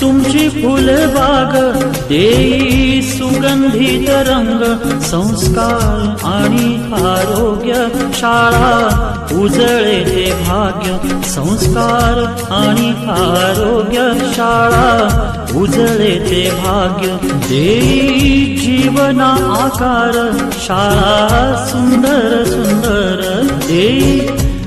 तुमची फुलबाग देई सुगंधित रंग संस्कार आणि आरोग्य शाळा उजळे ते भाग्य संस्कार आणि आरोग्य शाळा उजळे ते भाग्य देई जीवना आकार शाळा सुंदर सुंदर देई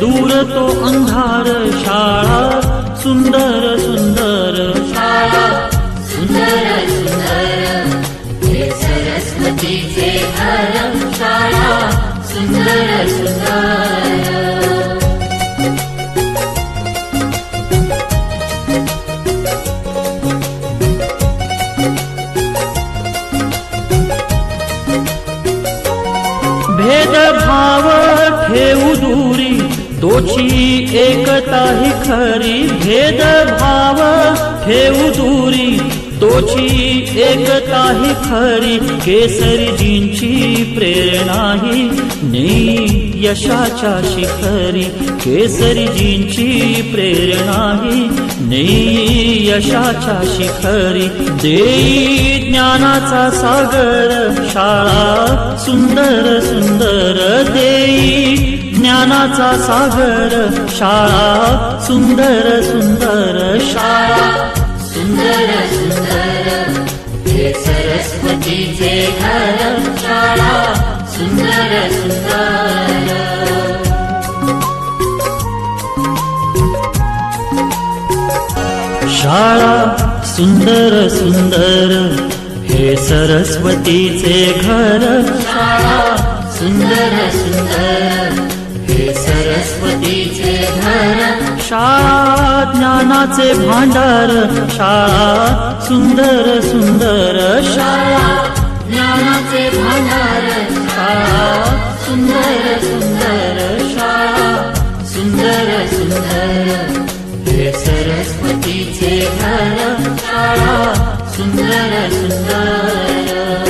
दूर तो अंधार शाळा सुंदर सुंदर शाळा सुंदर सुंदर सरस्वतीचे घर तोची एकता ही खरी केसरीजींची प्रेरणा ही. नेई यशाच्या शिखरी केसरीजींची प्रेरणा ही. नेई यशाच्या शिखरी देई ज्ञानाचा सागर शाळा सुंदर सुंदर. देई ज्ञानाचा सागर शाळा सुंदर सुंदर. शाळा सुंदर सुंदर सुंदर सुंदर। शाळा सुंदर सुंदर हे सरस्वतीचे घर। शाळा सुंदर सुंदर हे सरस्वतीचे घर शाळा ज्ञानाचे भांडार सुंदर शाळा ज्ञानाचे भांडार शाळा सुंदर सुंदर शाळा सुंदर सुंदर. हे सरस्वतीचे घर शाळा सुंदर सुंदर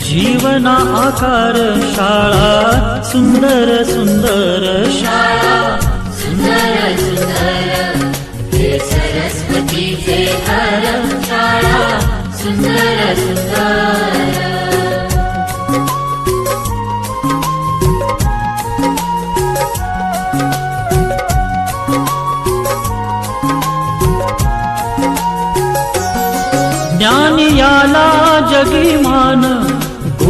जीवना आकार शाळा सुन्दर सुन्दर शाळा सुन्दर सुन्दर सरस्वती से शाळा सुन्दर सुन्दर ज्ञानी शाला जगी मान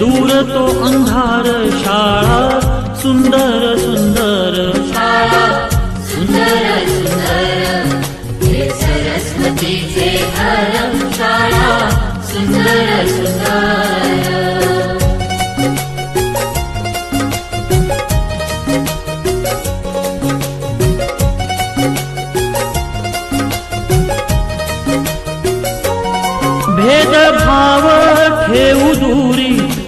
दूर तो अंधार शाळा सुंदर सुंदर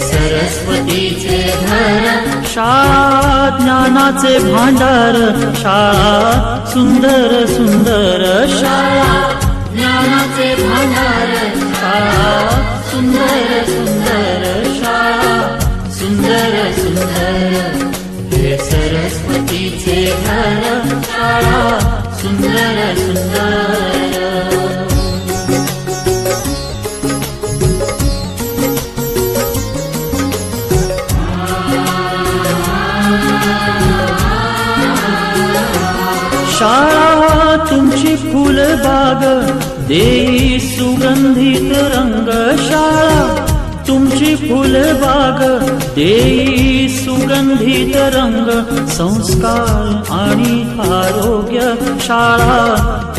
सरस्वतीचे घर शाळा ज्ञानाचे भांडार शाळा सुंदर सुंदर शाळा ज्ञानाचे भांडार शाळा तुमची फुलबाग देई सुगंधित रंग शाळा तुमची फुलबाग देई सुगंधित रंग संस्कार आणि आरोग्य शाळा.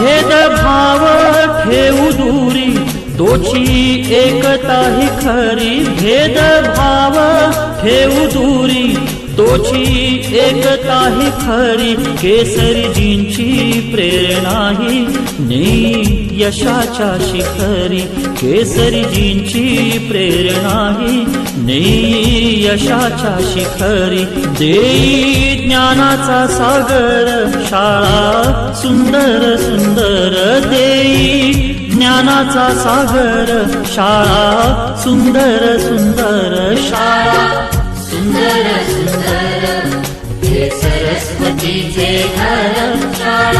भेदभाव ठेऊ दूरी. तोची एकता ही खरी. भेदभाव ठेऊ ठेवू दूरी. तोची एकता ही खरी. केसरीजींची प्रेरणा ही यशाच्या शिखरी केसरीजींची प्रेरणा ही. नेई यशाच्या शिखरी देई ज्ञानाचा सागर शाळा. सुंदर सुंदर देई ज्ञानाचा सागर शाळा. सुंदर सुंदर शाळा. सुंदर सुंदर हे सरस्वतीचे घर शाळा. सुंदर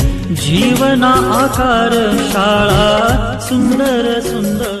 जीवना आकार शाळा सुंदर सुंदर